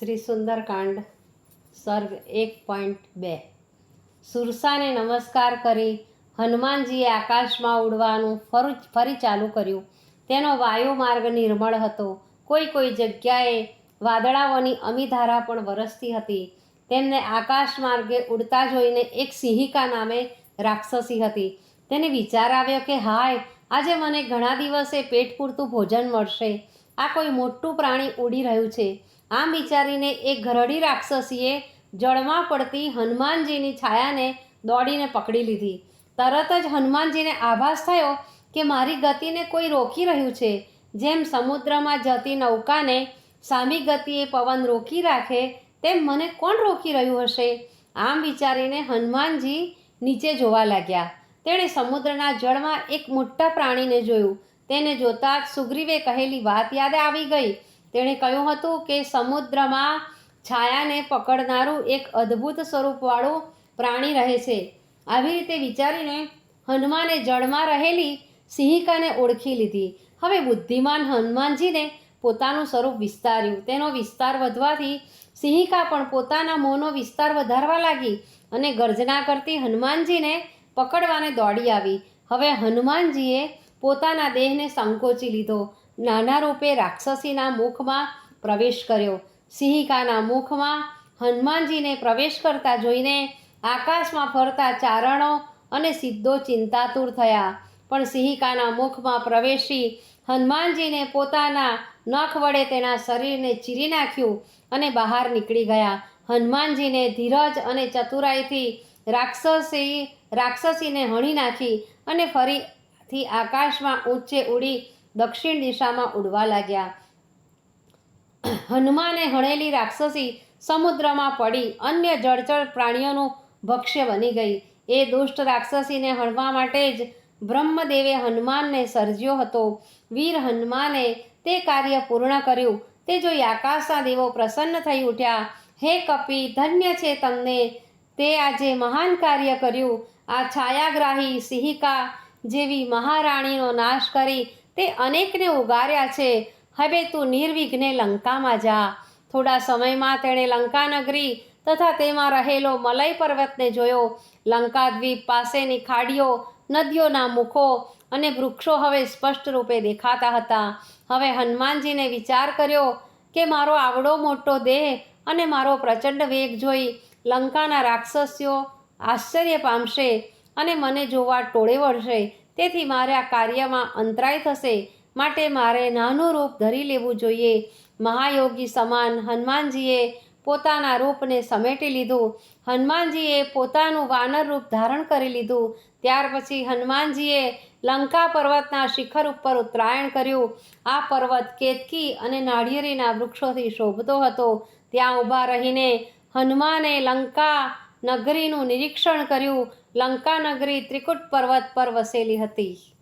શ્રી સુંદરકાંડ સર્ગ એક પોઈન્ટ બે. સુરસાને નમસ્કાર કરી હનુમાનજીએ આકાશમાં ઉડવાનું ફરું, ફરી ચાલુ કર્યું. તેનો વાયુ માર્ગ નિર્મળ હતો. કોઈ કોઈ જગ્યાએ વાદળાઓની અમીધારા પણ વરસતી હતી. તેમને આકાશ માર્ગે ઉડતા જોઈને એક સિંહિકા નામે રાક્ષસી હતી. તેને વિચાર આવ્યો કે, હાય, આજે મને ઘણા દિવસે પેટ પૂરતું ભોજન મળશે. આ કોઈ મોટું પ્રાણી ઉડી રહ્યું છે. આમ વિચારીને એક ઘરડી રાક્ષસીએ જળમાં પડતી હનુમાનજીની છાયાને દોડીને પકડી લીધી. તરત જ હનુમાનજીને આભાસ થયો કે મારી ગતિને કોઈ રોકી રહ્યું છે. જેમ સમુદ્રમાં જતી નૌકાને સામી ગતિએ પવન રોકી રાખે, તેમ મને કોણ રોકી રહ્યું હશે? આમ વિચારીને હનુમાનજી નીચે જોવા લાગ્યા. તેણે સમુદ્રના જળમાં એક મોટા પ્રાણીને જોયું. તેને જોતાં જ સુગ્રીવે કહેલી વાત યાદ આવી ગઈ. તેણે કહ્યું હતું કે સમુદ્રમાં છાયાને પકડનારું એક અદ્ભુત સ્વરૂપવાળું પ્રાણી રહે છે. આવી રીતે વિચારીને હનુમાને જળમાં રહેલી સિંહિકાને ઓળખી લીધી. હવે બુદ્ધિમાન હનુમાનજીને પોતાનું સ્વરૂપ વિસ્તાર્યું. તેનો વિસ્તાર વધવાથી સિંહિકા પણ પોતાના મોંનો વિસ્તાર વધારવા લાગી અને ગર્જના કરતી હનુમાનજીને પકડવાને દોડી આવી. હવે હનુમાનજીએ પોતાના દેહને સંકોચી લીધો. નાના રૂપે રાક્ષસીના મુખમાં પ્રવેશ કર્યો. સિંહિકાના મુખમાં હનુમાનજીને પ્રવેશ કરતા જોઈને આકાશમાં ફરતા ચારણો અને સિદ્ધો ચિંતાતુર થયા. પણ સિંહિકાના મુખમાં પ્રવેશી હનુમાનજીને પોતાના નખ વડે તેના શરીરને ચીરી નાખ્યું અને બહાર નીકળી ગયા. હનુમાનજીને ધીરજ અને ચતુરાઈથી રાક્ષસી, રાક્ષસીને હણી નાખી અને ફરીથી આકાશમાં ઊંચે ઉડી દક્ષિણ દિશામાં ઉડવા લાગ્યા. હનુમાને હણેલી રાક્ષસી સમુદ્રમાં પડી. અન્ય જળચર પ્રાણીઓનું ભક્ષ્ય બની ગઈ. એ દુષ્ટ રાક્ષસીને હણવા માટે જ બ્રહ્મદેવે હનુમાનને સર્જ્યો હતો. વીર હનુમાને તે કાર્ય પૂર્ણ કર્યું. તે જોઈ આકાશના દેવો પ્રસન્ન થઈ ઉઠ્યા. હે કપી, ધન્ય છે તમને. તે આજે મહાન કાર્ય કર્યું. આ છાયાગ્રાહી સિંહિકા જેવી મહારાણીનો નાશ કરી તે અનેકને ઉગાર્યા છે. હવે તું નિર્વિઘ્ને લંકામાં જા. થોડા સમયમાં તેણે લંકાનગરી તથા તેમાં રહેલો મલય પર્વતને જોયો. લંકાદ્વીપ પાસેની ખાડીઓ, નદીઓના મુખો અને વૃક્ષો હવે સ્પષ્ટ રૂપે દેખાતા હતા. હવે હનુમાનજીને વિચાર કર્યો કે મારો આવડો મોટો દેહ અને મારો પ્રચંડ વેગ જોઈ લંકાના રાક્ષસીઓ આશ્ચર્ય પામશે અને મને જોવા ટોળે વળશે. તેથી મારે આ કાર્યમાં અંતરાય થશે. માટે મારે નાનું રૂપ ધરી લેવું જોઈએ. મહાયોગી સમાન હનુમાનજીએ પોતાના રૂપને સમેટી લીધું. હનુમાનજીએ પોતાનું વાનર રૂપ ધારણ કરી લીધું. ત્યાર પછી હનુમાનજીએ લંકા પર્વતના શિખર ઉપર ઉત્તરાયણ કર્યું. આ પર્વત કેતકી અને નાળિયેરીના વૃક્ષોથી શોભતો હતો. ત્યાં ઊભા રહીને હનુમાને લંકા નગરીનું નિરીક્ષણ કર્યું. લંકા નગરી ત્રિકુટ પર્વત પર વસેલી હતી.